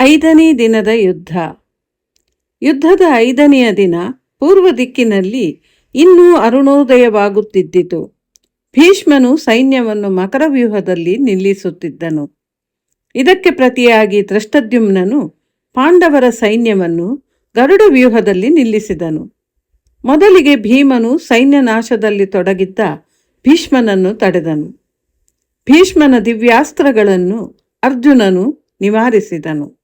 ಐದನೇ ದಿನದ ಯುದ್ಧ. ಯುದ್ಧದ ಐದನೆಯ ದಿನ ಪೂರ್ವ ದಿಕ್ಕಿನಲ್ಲಿ ಇನ್ನೂ ಅರುಣೋದಯವಾಗುತ್ತಿದ್ದಿತು. ಭೀಷ್ಮನು ಸೈನ್ಯವನ್ನು ಮಕರವ್ಯೂಹದಲ್ಲಿ ನಿಲ್ಲಿಸುತ್ತಿದ್ದನು. ಇದಕ್ಕೆ ಪ್ರತಿಯಾಗಿ ತ್ರಷ್ಟದ್ಯುಮ್ನನು ಪಾಂಡವರ ಸೈನ್ಯವನ್ನು ಗರುಡ ವ್ಯೂಹದಲ್ಲಿ ನಿಲ್ಲಿಸಿದನು. ಮೊದಲಿಗೆ ಭೀಮನು ಸೈನ್ಯ ನಾಶದಲ್ಲಿ ತೊಡಗಿದ್ದ ಭೀಷ್ಮನನ್ನು ತಡೆದನು. ಭೀಷ್ಮನ ದಿವ್ಯಾಸ್ತ್ರಗಳನ್ನು ಅರ್ಜುನನು ನಿವಾರಿಸಿದನು.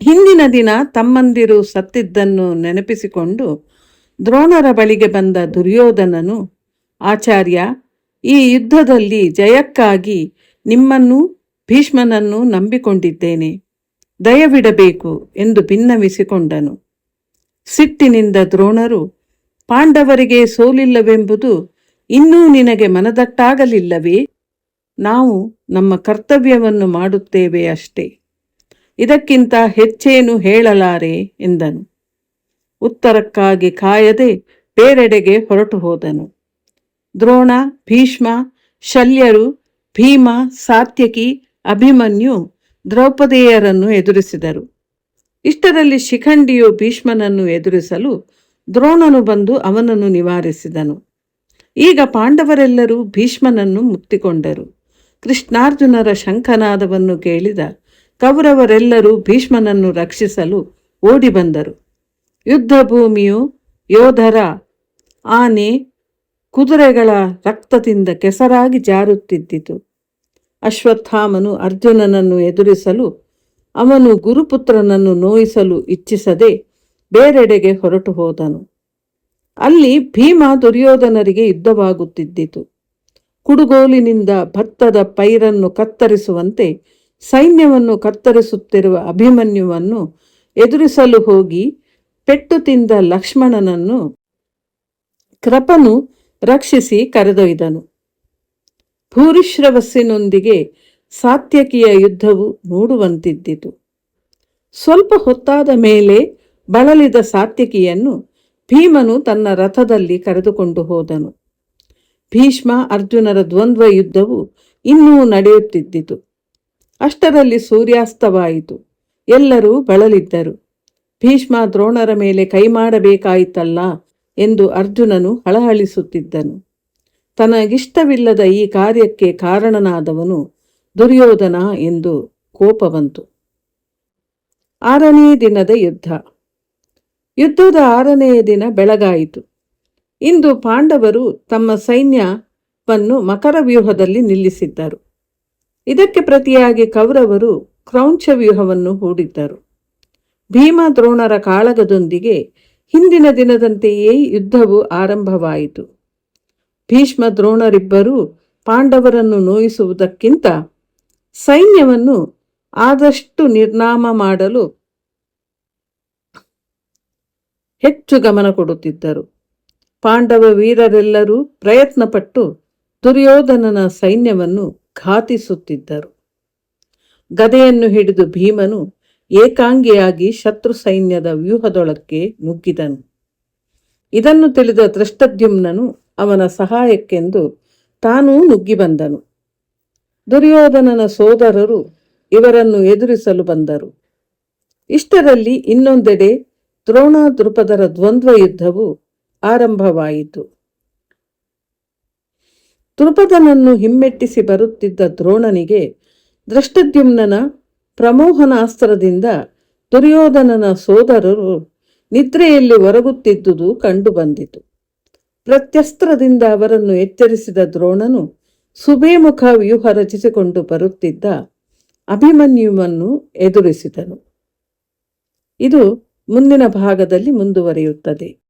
ಹಿಂದಿನ ದಿನ ತಮ್ಮಂದಿರು ಸತ್ತಿದ್ದನ್ನು ನೆನಪಿಸಿಕೊಂಡು ದ್ರೋಣರ ಬಳಿಗೆ ಬಂದ ದುರ್ಯೋಧನನು, ಆಚಾರ್ಯ, ಈ ಯುದ್ಧದಲ್ಲಿ ಜಯಕ್ಕಾಗಿ ನಿಮ್ಮನ್ನು ಭೀಷ್ಮನನ್ನು ನಂಬಿಕೊಂಡಿದ್ದೇನೆ. ದಯವಿಡಬೇಕು ಎಂದು ಭಿನ್ನವಿಸಿಕೊಂಡನು ಸಿಟ್ಟಿನಿಂದ ದ್ರೋಣರು, ಪಾಂಡವರಿಗೆ ಸೋಲಿಲ್ಲವೆಂಬುದು ಇನ್ನೂ ನಿನಗೆ ಮನದಟ್ಟಾಗಲಿಲ್ಲವೇ? ನಾವು ನಮ್ಮ ಕರ್ತವ್ಯವನ್ನು ಮಾಡುತ್ತೇವೆ ಅಷ್ಟೇ. ಇದಕ್ಕಿಂತ ಹೆಚ್ಚೇನು ಹೇಳಲಾರೆ ಎಂದನು. ಉತ್ತರಕ್ಕಾಗಿ ಕಾಯದೆ ಬೇರೆಡೆಗೆ ಹೊರಟು ಹೋದನು. ದ್ರೋಣ, ಭೀಷ್ಮ, ಶಲ್ಯರು, ಭೀಮ, ಸಾತ್ಯಕಿ, ಅಭಿಮನ್ಯು ದ್ರೌಪದಿಯರನ್ನು ಎದುರಿಸಿದರು. ಇಷ್ಟರಲ್ಲಿ ಶಿಖಂಡಿಯು ಭೀಷ್ಮನನ್ನು ಎದುರಿಸಲು ದ್ರೋಣನು ಬಂದು ಅವನನ್ನು ನಿವಾರಿಸಿದನು. ಈಗ ಪಾಂಡವರೆಲ್ಲರೂ ಭೀಷ್ಮನನ್ನು ಮುತ್ತಿಕೊಂಡರು. ಕೃಷ್ಣಾರ್ಜುನರ ಶಂಖನಾದವನ್ನು ಕೇಳಿದ ಕೌರವರೆಲ್ಲರೂ ಭೀಷ್ಮನನ್ನು ರಕ್ಷಿಸಲು ಓಡಿ ಬಂದರು. ಯುದ್ಧ ಭೂಮಿಯು ಯೋಧರ ಆನೆ ಕುದುರೆಗಳ ರಕ್ತದಿಂದ ಕೆಸರಾಗಿ ಜಾರುತ್ತಿದ್ದಿತು. ಅಶ್ವತ್ಥಾಮನು ಅರ್ಜುನನನ್ನು ಎದುರಿಸಲು, ಅವನು ಗುರುಪುತ್ರನನ್ನು ನೋಯಿಸಲು ಇಚ್ಛಿಸದೆ ಬೇರೆಡೆಗೆ ಹೊರಟು ಹೋದನು. ಅಲ್ಲಿ ಭೀಮ ದುರ್ಯೋಧನರಿಗೆ ಯುದ್ಧವಾಗುತ್ತಿದ್ದಿತು. ಕುಡುಗೋಲಿನಿಂದ ಭತ್ತದ ಪೈರನ್ನು ಕತ್ತರಿಸುವಂತೆ ಸೈನ್ಯವನ್ನು ಕತ್ತರಿಸುತ್ತಿರುವ ಅಭಿಮನ್ಯುವನ್ನು ಎದುರಿಸಲು ಹೋಗಿ ಪೆಟ್ಟು ತಿಂದ ಲಕ್ಷ್ಮಣನನ್ನು ಕೃಪನು ರಕ್ಷಿಸಿ ಕರೆದೊಯ್ದನು. ಭೂರಿಶ್ರವಸ್ಸಿನೊಂದಿಗೆ ಸಾತ್ಯಕಿಯ ಯುದ್ಧವು ನೋಡುವಂತಿದ್ದಿತು. ಸ್ವಲ್ಪ ಹೊತ್ತಾದ ಮೇಲೆ ಬಳಲಿದ ಸಾತ್ಯಕಿಯನ್ನು ಭೀಮನು ತನ್ನ ರಥದಲ್ಲಿ ಕರೆದುಕೊಂಡು ಹೋದನು. ಭೀಷ್ಮ ಅರ್ಜುನರ ದ್ವಂದ್ವ ಯುದ್ಧವು ಇನ್ನೂ ನಡೆಯುತ್ತಿದ್ದಿತು. ಅಷ್ಟರಲ್ಲಿ ಸೂರ್ಯಾಸ್ತವಾಯಿತು. ಎಲ್ಲರೂ ಬಳಲಿದ್ದರು. ಭೀಷ್ಮ ದ್ರೋಣರ ಮೇಲೆ ಕೈ ಮಾಡಬೇಕಾಯಿತಲ್ಲ ಎಂದು ಅರ್ಜುನನು ಹಳಹಳಿಸುತ್ತಿದ್ದನು. ತನಗಿಷ್ಟವಿಲ್ಲದ ಈ ಕಾರ್ಯಕ್ಕೆ ಕಾರಣನಾದವನು ದುರ್ಯೋಧನ ಎಂದು ಕೋಪ ಬಂತು. ಆರನೇ ದಿನದ ಯುದ್ಧ. ಯುದ್ಧದ ಆರನೆಯ ದಿನ ಬೆಳಗಾಯಿತು. ಇಂದು ಪಾಂಡವರು ತಮ್ಮ ಸೈನ್ಯವನ್ನು ಮಕರ ವ್ಯೂಹದಲ್ಲಿ ನಿಲ್ಲಿಸಿದ್ದರು. ಇದಕ್ಕೆ ಪ್ರತಿಯಾಗಿ ಕೌರವರು ಕ್ರೌಂಚ ವ್ಯೂಹವನ್ನು ಹೂಡಿದ್ದರು. ಭೀಮ ದ್ರೋಣರ ಕಾಳಗದೊಂದಿಗೆ ಹಿಂದಿನ ದಿನದಂತೆಯೇ ಯುದ್ಧವು ಆರಂಭವಾಯಿತು. ಭೀಷ್ಮ ದ್ರೋಣರಿಬ್ಬರೂ ಪಾಂಡವರನ್ನು ನೋಯಿಸುವುದಕ್ಕಿಂತ ಸೈನ್ಯವನ್ನು ಆದಷ್ಟು ನಿರ್ನಾಮ ಮಾಡಲು ಹೆಚ್ಚು ಗಮನ ಕೊಡುತ್ತಿದ್ದರು. ಪಾಂಡವ ವೀರರೆಲ್ಲರೂ ಪ್ರಯತ್ನಪಟ್ಟು ದುರ್ಯೋಧನನ ಸೈನ್ಯವನ್ನು ಘಾತಿಸುತ್ತಿದ್ದರು ಗದೆಯನ್ನು ಹಿಡಿದು ಭೀಮನು ಏಕಾಂಗಿಯಾಗಿ ಶತ್ರು ಸೈನ್ಯದ ವ್ಯೂಹದೊಳಕ್ಕೆ ನುಗ್ಗಿದನು. ಇದನ್ನು ತಿಳಿದ ದೃಷ್ಟದ್ಯುಮ್ನನು ಅವನ ಸಹಾಯಕ್ಕೆಂದು ತಾನೂ ನುಗ್ಗಿ ಬಂದನು. ದುರ್ಯೋಧನನ ಸೋದರರು ಇವರನ್ನು ಎದುರಿಸಲು ಬಂದರು. ಇಷ್ಟರಲ್ಲಿ ಇನ್ನೊಂದೆಡೆ ದ್ರೋಣ ದೃಪದರ ದ್ವಂದ್ವ ಯುದ್ಧವು ಆರಂಭವಾಯಿತು. ದೃಪದನನ್ನು ಹಿಮ್ಮೆಟ್ಟಿಸಿ ಬರುತ್ತಿದ್ದ ದ್ರೋಣನಿಗೆ ದೃಷ್ಟದ್ಯುಮ್ನನ ಪ್ರಮೋಹನಾಸ್ತ್ರದಿಂದ ದುರ್ಯೋಧನನ ಸೋದರರು ನಿದ್ರೆಯಲ್ಲಿ ಒರಗುತ್ತಿದ್ದುದು ಕಂಡುಬಂದಿತು. ಪ್ರತ್ಯಸ್ತ್ರದಿಂದ ಅವರನ್ನು ಎಚ್ಚರಿಸಿದ ದ್ರೋಣನು ಸುಬೇಮುಖ ವ್ಯೂಹ ರಚಿಸಿಕೊಂಡು ಬರುತ್ತಿದ್ದ ಅಭಿಮನ್ಯುವನ್ನು ಎದುರಿಸಿದನು. ಇದು ಮುಂದಿನ ಭಾಗದಲ್ಲಿ ಮುಂದುವರಿಯುತ್ತದೆ.